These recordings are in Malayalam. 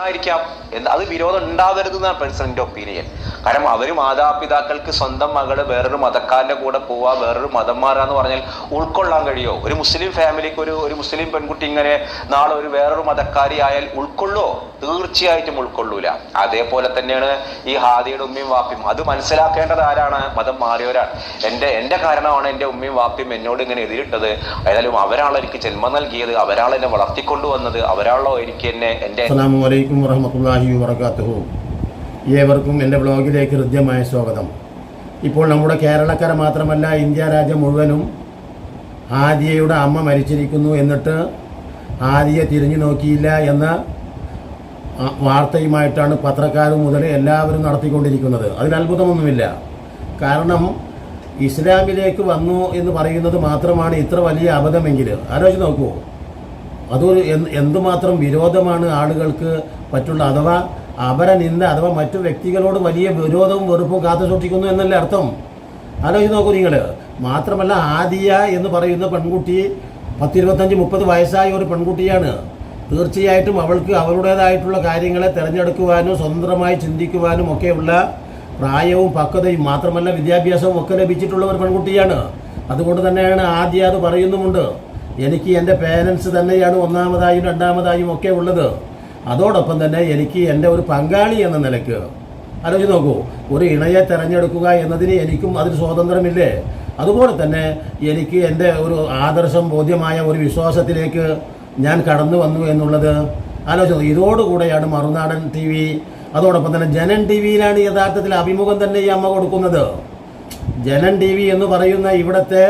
ആയിരിക്കാം എന്ന് അത് വിരോധം ഉണ്ടാവരുത് എന്നാണ് പ്രസിഡന്റിന്റെ ഒപ്പീനിയൻ. കാരണം അവർ മാതാപിതാക്കൾക്ക് സ്വന്തം മകൾ വേറൊരു മതക്കാരന്റെ കൂടെ പോവാ വേറൊരു മതം മാറാന്ന് പറഞ്ഞാൽ ഉൾക്കൊള്ളാൻ കഴിയോ? ഒരു മുസ്ലിം ഫാമിലിക്ക് ഒരു ഒരു മുസ്ലിം പെൺകുട്ടി ഇങ്ങനെ നാളെ ഒരു വേറൊരു മതക്കാരി ആയാൽ ഉൾക്കൊള്ളോ? തീർച്ചയായിട്ടും ഉൾക്കൊള്ളൂല. അതേപോലെ തന്നെയാണ് ഈ ഹാദിയുടെ ഉമ്മയും വാപ്പിയും. അത് മനസ്സിലാക്കേണ്ടത് ആരാണ്? മതം മാറിയവരാണ്. എന്റെ എന്റെ കാരണമാണ് എന്റെ ഉമ്മയും വാപ്പിയും എന്നോട് ഇങ്ങനെ എതിരിട്ടത്. ഏതായാലും അവരാളെനിക്ക് ജന്മം നൽകിയത്. അവരാളെന്നെ എന്നെ വളർത്തിക്കൊണ്ടുവന്നത്. അവരാണല്ലോ എനിക്ക് എന്നെ എന്റെ അസ്സാം വലൈക്കും വറഹമത്തല്ലാഹി വബർക്കാത്തുഹു ഏവർക്കും എന്റെ ബ്ലോഗിലേക്ക് ഹൃദ്യമായ സ്വാഗതം. ഇപ്പോൾ നമ്മുടെ കേരളക്കര മാത്രമല്ല ഇന്ത്യ രാജ്യം മുഴുവനും ആദിയയുടെ അമ്മ മരിച്ചിരിക്കുന്നു എന്നിട്ട് ആദിയെ തിരിഞ്ഞു നോക്കിയില്ല എന്ന വാർത്തയുമായിട്ടാണ് പത്രക്കാർ മുതൽ എല്ലാവരും നടത്തിക്കൊണ്ടിരിക്കുന്നത്. അതിൽ അത്ഭുതമൊന്നുമില്ല. കാരണം ഇസ്ലാമിലേക്ക് വന്നു എന്ന് പറയുന്നത് മാത്രമാണ് ഇത്ര വലിയ അബദ്ധമെങ്കിൽ. ആലോചിച്ച് നോക്കൂ അതൊരു എന്ത് എന്തുമാത്രം വിരോധമാണ് ആളുകൾക്ക് പറ്റുള്ള അഥവാ അവരെ നിന്ന് അഥവാ മറ്റു വ്യക്തികളോട് വലിയ വിരോധവും വെറുപ്പും കാത്തു സൂക്ഷിക്കുന്നു എന്നല്ല അർത്ഥം? ആലോചിച്ച് നോക്കൂ നിങ്ങൾ. മാത്രമല്ല ആദിയ എന്ന് പറയുന്ന പെൺകുട്ടി പത്തിരുപത്തഞ്ച് മുപ്പത് വയസ്സായ ഒരു പെൺകുട്ടിയാണ്. തീർച്ചയായിട്ടും അവൾക്ക് അവരുടേതായിട്ടുള്ള കാര്യങ്ങളെ തിരഞ്ഞെടുക്കുവാനും സ്വതന്ത്രമായി ചിന്തിക്കുവാനും ഒക്കെയുള്ള പ്രായവും പക്വതയും മാത്രമല്ല വിദ്യാഭ്യാസവും ഒക്കെ ലഭിച്ചിട്ടുള്ള ഒരു പെൺകുട്ടിയാണ്. അതുകൊണ്ട് തന്നെയാണ് ആദ്യ അത് പറയുന്നുമുണ്ട്. എനിക്ക് എന്റെ പേരൻസ് തന്നെയാണ് ഒന്നാമതായും രണ്ടാമതായും ഒക്കെ ഉള്ളത്. അതോടൊപ്പം തന്നെ എനിക്ക് എന്റെ ഒരു പങ്കാളി എന്ന നിലയ്ക്ക്. ആലോചിച്ച് നോക്കൂ ഒരു ഇണയെ തിരഞ്ഞെടുക്കുക എന്നതിന് എനിക്കും അതിന് സ്വാതന്ത്ര്യമില്ലേ? അതുപോലെ തന്നെ എനിക്ക് എന്റെ ഒരു ആദർശം ബോധ്യമായ ഒരു വിശ്വാസത്തിലേക്ക് ഞാൻ കടന്നു വന്നു എന്നുള്ളത് ആലോചിച്ചു ഇതോടുകൂടെയാണ് മറുനാടൻ ടി വി. അതോടൊപ്പം തന്നെ ജനൻ ടി വിയിലാണ് യഥാർത്ഥത്തിൽ അഭിമുഖം തന്നെ ഈ അമ്മ കൊടുക്കുന്നത്. ജനൻ ടി വി എന്ന് പറയുന്ന ഇവിടുത്തെ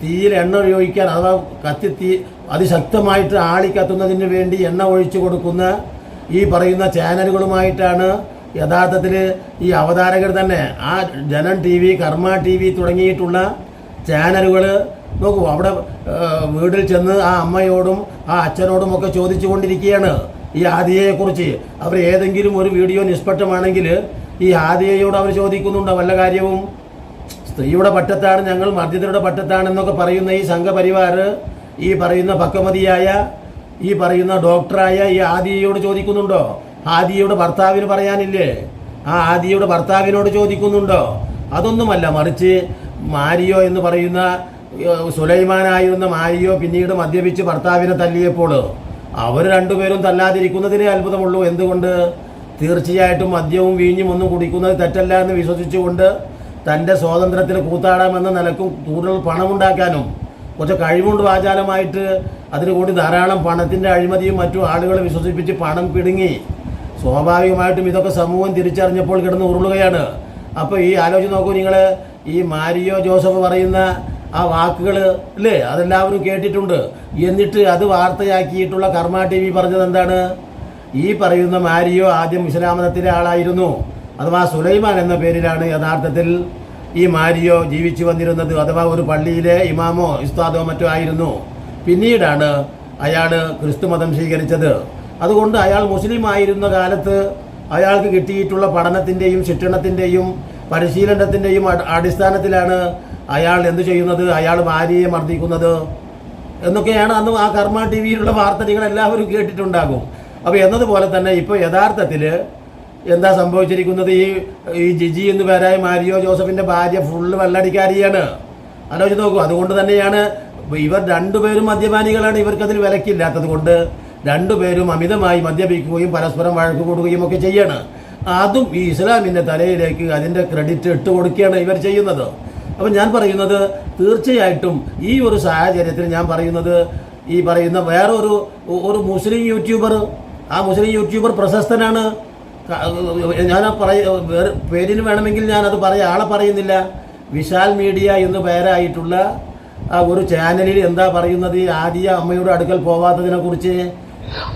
തീയിൽ എണ്ണ ഉപയോഗിക്കാൻ അഥവാ കത്തി തീ അതിശക്തമായിട്ട് ആളിക്കത്തുന്നതിന് വേണ്ടി എണ്ണ ഒഴിച്ചു കൊടുക്കുന്ന ഈ പറയുന്ന ചാനലുകളുമായിട്ടാണ് യഥാർത്ഥത്തിൽ ഈ അവതാരകർ തന്നെ ആ Janam T V Karma T V തുടങ്ങിയിട്ടുള്ള ചാനലുകൾ നോക്കൂ അവിടെ വീട്ടിൽ ചെന്ന് ആ അമ്മയോടും ആ അച്ഛനോടും ഒക്കെ ചോദിച്ചു കൊണ്ടിരിക്കുകയാണ് ഈ ആദിയയെക്കുറിച്ച് അവർ ഏതെങ്കിലും ഒരു വീഡിയോ നിഷ്പക്ഷമാണെങ്കിൽ ഈ ആദിയയോട് അവർ ചോദിക്കുന്നുണ്ടോ വല്ല കാര്യവും? സ്ത്രീയുടെ പട്ടത്താണ് ഞങ്ങൾ മർദ്ദിതരുടെ പട്ടത്താണെന്നൊക്കെ പറയുന്ന ഈ സംഘപരിവാർ ഈ പറയുന്ന പക്വമതിയായ ഈ പറയുന്ന ഡോക്ടറായ ഈ ആദിയോട് ചോദിക്കുന്നുണ്ടോ? ആദിയുടെ ഭർത്താവിന് പറയാനില്ലേ? ആ ആദിയുടെ ഭർത്താവിനോട് ചോദിക്കുന്നുണ്ടോ? അതൊന്നുമല്ല മറിച്ച് മാരിയോ എന്ന് പറയുന്ന സുലൈമാനായിരുന്ന മാരിയോ പിന്നീട് മദ്യപിച്ച് ഭർത്താവിനെ തല്ലിയപ്പോൾ അവർ രണ്ടുപേരും തല്ലാതിരിക്കുന്നതിനെ അത്ഭുതമുള്ളൂ. എന്തുകൊണ്ട്? തീർച്ചയായിട്ടും മദ്യവും വീഞ്ഞും ഒന്നും കുടിക്കുന്നത് തെറ്റല്ല എന്ന് വിശ്വസിച്ചുകൊണ്ട് തന്റെ സ്വാതന്ത്ര്യത്തിന് കൂത്താടാമെന്ന നിലക്കും കൂടുതൽ പണമുണ്ടാക്കാനും കുറച്ച് കഴിവുണ്ട് വാചാലമായിട്ട്. അതിന് കൂടി ധാരാളം പണത്തിന്റെ അഴിമതിയും മറ്റു ആളുകളെ വിശ്വസിപ്പിച്ച് പണം പിടുങ്ങി. സ്വാഭാവികമായിട്ടും ഇതൊക്കെ സമൂഹം തിരിച്ചറിഞ്ഞപ്പോൾ കിടന്ന് ഉരുളുകയാണ്. അപ്പോൾ ഈ ആലോചിച്ച് നോക്കൂ നിങ്ങൾ ഈ മാരിയോ ജോസഫ് പറയുന്ന ആ വാക്കുകൾ അല്ലേ? അതെല്ലാവരും കേട്ടിട്ടുണ്ട്. എന്നിട്ട് അത് വാർത്തയാക്കിയിട്ടുള്ള കർമ്മ ടി വി പറഞ്ഞത് എന്താണ്? ഈ പറയുന്ന മാരിയോ ആദ്യം ഇസ്ലാമതത്തിലെ ആളായിരുന്നു. അഥവാ സുലൈമാൻ എന്ന പേരിലാണ് യഥാർത്ഥത്തിൽ ഈ മാരിയോ ജീവിച്ചു വന്നിരുന്നത് അഥവാ ഒരു പള്ളിയിലെ ഇമാമോ ഇസ്താദോ മറ്റോ ആയിരുന്നു. പിന്നീടാണ് അയാൾ ക്രിസ്തുമതം സ്വീകരിച്ചത്. അതുകൊണ്ട് അയാൾ മുസ്ലിം ആയിരുന്ന കാലത്ത് അയാൾക്ക് കിട്ടിയിട്ടുള്ള പഠനത്തിന്റെയും ശിക്ഷണത്തിന്റെയും പരിശീലനത്തിന്റെയും അടി- അടിസ്ഥാനത്തിലാണ് അയാൾ എന്ത് ചെയ്യുന്നത് അയാൾ ഭാര്യയെ മർദ്ദിക്കുന്നത് എന്നൊക്കെയാണ് അന്ന് ആ കർമ്മ ടി വിയിലുള്ള വാർത്ത നിങ്ങൾ എല്ലാവരും കേട്ടിട്ടുണ്ടാകും. അപ്പോൾ എന്നതുപോലെ തന്നെ ഇപ്പോൾ യഥാർത്ഥത്തിൽ എന്താ സംഭവിച്ചിരിക്കുന്നത്? ഈ ഈ ജിജി എന്ന് പേരായ മാരിയോ ജോസഫിന്റെ ഭാര്യ ഫുള്ള് വെള്ളടിക്കാരിയാണ്. ആലോചിച്ച് നോക്കൂ അതുകൊണ്ട് തന്നെയാണ് ഇവർ രണ്ടുപേരും മദ്യപാനികളാണ് ഇവർക്കതിൽ വിലക്കില്ലാത്തത് കൊണ്ട് രണ്ടുപേരും അമിതമായി മദ്യപിക്കുകയും പരസ്പരം വഴക്ക് കൂടുകയും ഒക്കെ ചെയ്യാണ്. അതും ഈ ഇസ്ലാമിന്റെ തലയിലേക്ക് അതിന്റെ ക്രെഡിറ്റ് ഇട്ട് കൊടുക്കുകയാണ് ഇവർ ചെയ്യുന്നത്. അപ്പം ഞാൻ പറയുന്നത് തീർച്ചയായിട്ടും ഈ ഒരു സാഹചര്യത്തിൽ ഞാൻ പറയുന്നത് ഈ പറയുന്ന വേറൊരു ഒരു മുസ്ലിം യൂട്യൂബർ ആ മുസ്ലിം യൂട്യൂബർ പ്രശസ്തനാണ്. ഞാൻ പറയ പേരിന് വേണമെങ്കിൽ ഞാനത് പറയാം. ആളെ പറയുന്നില്ല. വിശാൽ മീഡിയ എന്ന് പേരായിട്ടുള്ള ഒരു ചാനലിൽ എന്താ പറയുന്നത്? ആദ്യ അമ്മയുടെ അടുക്കൽ പോവാത്തതിനെ കുറിച്ച്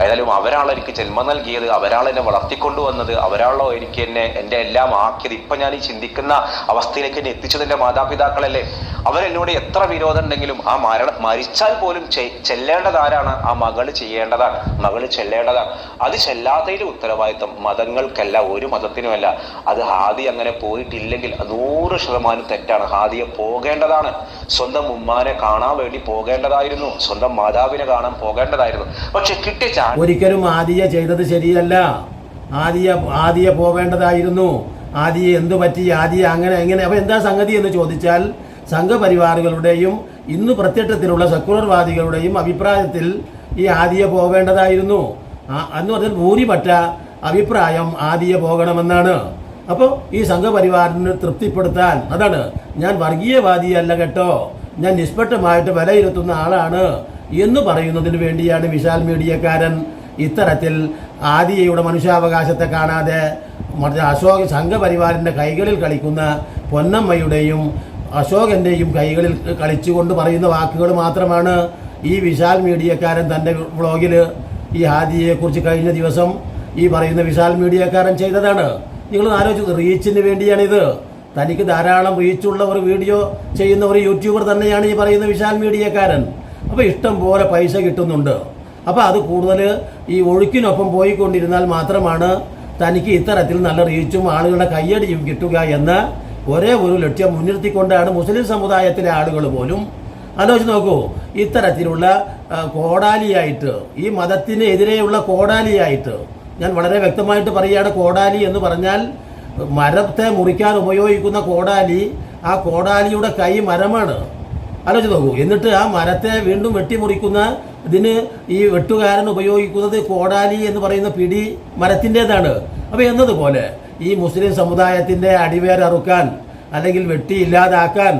ഏതായാലും അവരാണല്ലോ എനിക്ക് ജന്മം നൽകിയത് അവരാൾ എന്നെ വളർത്തിക്കൊണ്ടുവന്നത് അവരാളോ എനിക്ക് എന്നെ എന്റെ എല്ലാം ആക്കിയത്. ഇപ്പം ഞാൻ ഈ ചിന്തിക്കുന്ന അവസ്ഥയിലേക്ക് എന്നെ എത്തിച്ചത് എന്റെ മാതാപിതാക്കളല്ലേ? അവരെന്നോട് എത്ര വിരോധം ഉണ്ടെങ്കിലും ആ മരണ മരിച്ചാൽ പോലും ചെല്ലേണ്ടത് ആരാണ്? ആ മകൾ ചെയ്യേണ്ടതാണ്. മകൾ ചെല്ലേണ്ടതാണ്. അത് ചെല്ലാത്തതിന്റെ ഉത്തരവാദിത്വം മതങ്ങൾക്കല്ല ഒരു മതത്തിനുമല്ല. അത് ഹാദി അങ്ങനെ പോയിട്ടില്ലെങ്കിൽ നൂറ് ശതമാനം തെറ്റാണ്. ഹാദിയെ പോകേണ്ടതാണ്. സ്വന്തം ഉമ്മാനെ കാണാൻ വേണ്ടി പോകേണ്ടതായിരുന്നു. സ്വന്തം മാതാവിനെ കാണാൻ പോകേണ്ടതായിരുന്നു. പക്ഷെ കിട്ടിയ ഒരിക്കലും ആദിയ ചെയ്തത് ശരിയല്ല. ആദിയ ആദിയ പോവേണ്ടതായിരുന്നു. ആദിയെ എന്തു പറ്റി? ആദിയ അങ്ങനെ എങ്ങനെ? അപ്പൊ എന്താ സംഗതി എന്ന് ചോദിച്ചാൽ സംഘപരിവാറുകളുടെയും ഇന്ന് പ്രത്യക്ഷത്തിലുള്ള സെക്കുലർവാദികളുടെയും അഭിപ്രായത്തിൽ ഈ ആദിയ പോവേണ്ടതായിരുന്നു. എന്ന് പറഞ്ഞാൽ ഭൂരിപക്ഷ അഭിപ്രായം ആദിയ പോകണമെന്നാണ്. അപ്പോൾ ഈ സംഘപരിവാറിന് തൃപ്തിപ്പെടുത്താൻ അതാണ് ഞാൻ വർഗീയവാദിയല്ല കേട്ടോ. ഞാൻ നിഷ്പക്ഷമായിട്ട് വിലയിരുത്തുന്ന ആളാണ്. എന്ന് പറയുന്നതിന് വേണ്ടിയാണ് വിശാൽ മീഡിയക്കാരൻ ഇത്തരത്തിൽ ആദിയയുടെ മനുഷ്യാവകാശത്തെ കാണാതെ അശോക് സംഘപരിവാറിന്റെ കൈകളിൽ കളിക്കുന്ന പൊന്നമ്മയുടെയും അശോകന്റെയും കൈകളിൽ കളിച്ചുകൊണ്ട് പറയുന്ന വാക്കുകൾ മാത്രമാണ് ഈ വിശാൽ മീഡിയക്കാരൻ തന്റെ വ്ളോഗിൽ ഈ ഹാദിയെക്കുറിച്ച് കഴിഞ്ഞ ദിവസം ഈ പറയുന്ന വിശാൽ മീഡിയക്കാരൻ ചെയ്തതാണ്. നിങ്ങൾ ആലോചിച്ചു റീച്ചിന് വേണ്ടിയാണിത്. തനിക്ക് ധാരാളം റീച്ചുള്ള ഒരു വീഡിയോ ചെയ്യുന്ന ഒരു യൂട്യൂബർ തന്നെയാണ് ഈ പറയുന്ന വിശാൽ മീഡിയക്കാരൻ. അപ്പോൾ ഇഷ്ടം പോലെ പൈസ കിട്ടുന്നുണ്ട്. അപ്പോൾ അത് കൂടുതൽ ഈ ഒഴുക്കിനൊപ്പം പോയിക്കൊണ്ടിരുന്നാൽ മാത്രമാണ് തനിക്ക് ഇത്തരത്തിൽ നല്ല റീച്ചും ആളുകളുടെ കയ്യടിയും കിട്ടുക എന്ന് ഒരേ ഒരു ലക്ഷ്യം മുൻനിർത്തിക്കൊണ്ടാണ് മുസ്ലിം സമുദായത്തിലെ ആളുകൾ പോലും. ആലോചിച്ച് നോക്കൂ ഇത്തരത്തിലുള്ള കോടാലിയായിട്ട് ഈ മതത്തിന് എതിരെയുള്ള കോടാലിയായിട്ട് ഞാൻ വളരെ വ്യക്തമായിട്ട് പറയുകയാണ് കോടാലി എന്ന് പറഞ്ഞാൽ മരത്തെ മുറിക്കാൻ ഉപയോഗിക്കുന്ന കോടാലി ആ കോടാലിയുടെ കൈ മരമാണ്. ആലോചിച്ച് നോക്കൂ. എന്നിട്ട് ആ മരത്തെ വീണ്ടും വെട്ടിമുറിക്കുന്ന ഇതിന് ഈ വെട്ടുകാരൻ ഉപയോഗിക്കുന്നത് കോടാലി എന്ന് പറയുന്ന പിടി മരത്തിന്റെതാണ്. അപ്പോൾ എന്നതുപോലെ ഈ മുസ്ലിം സമുദായത്തിന്റെ അടിവേരറുക്കാൻ അല്ലെങ്കിൽ വെട്ടി ഇല്ലാതാക്കാൻ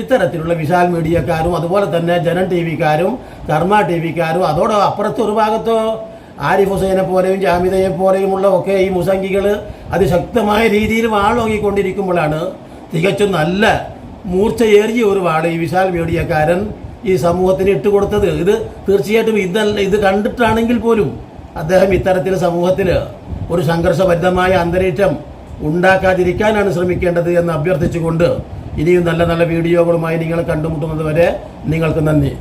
ഇത്തരത്തിലുള്ള വിശാൽ മീഡിയക്കാരും അതുപോലെ തന്നെ ജനൻ ടി വിക്കാരും കർമ്മ ടി വിക്കാരും അതോടെ അപ്പുറത്ത് ഒരു ഭാഗത്തോ ആരിഫ് ഹുസൈനെ പോലെയും ജാമിതയെ പോലെയുമുള്ള ഒക്കെ ഈ മുസംഗികൾ അതിശക്തമായ രീതിയിൽ വാളോങ്ങിക്കൊണ്ടിരിക്കുമ്പോഴാണ് തികച്ചും നല്ല മൂർച്ചയേറിയ ഒരു വാൾ ഈ വിശാൽ മീഡിയക്കാരൻ ഈ സമൂഹത്തിന് ഇട്ടുകൊടുത്തത് ഇത് തീർച്ചയായിട്ടും ഇതല്ല ഇത് കണ്ടിട്ടാണെങ്കിൽ പോലും അദ്ദേഹം ഇത്തരത്തിൽ സമൂഹത്തിൽ ഒരു സംഘർഷബദ്ധമായ അന്തരീക്ഷം ഉണ്ടാക്കാതിരിക്കാനാണ് ശ്രമിക്കേണ്ടത് എന്ന് അഭ്യർത്ഥിച്ചുകൊണ്ട് ഇനിയും നല്ല നല്ല വീഡിയോകളുമായി നിങ്ങൾ കണ്ടുമുട്ടുന്നത് വരെ നിങ്ങൾക്ക് നന്ദി.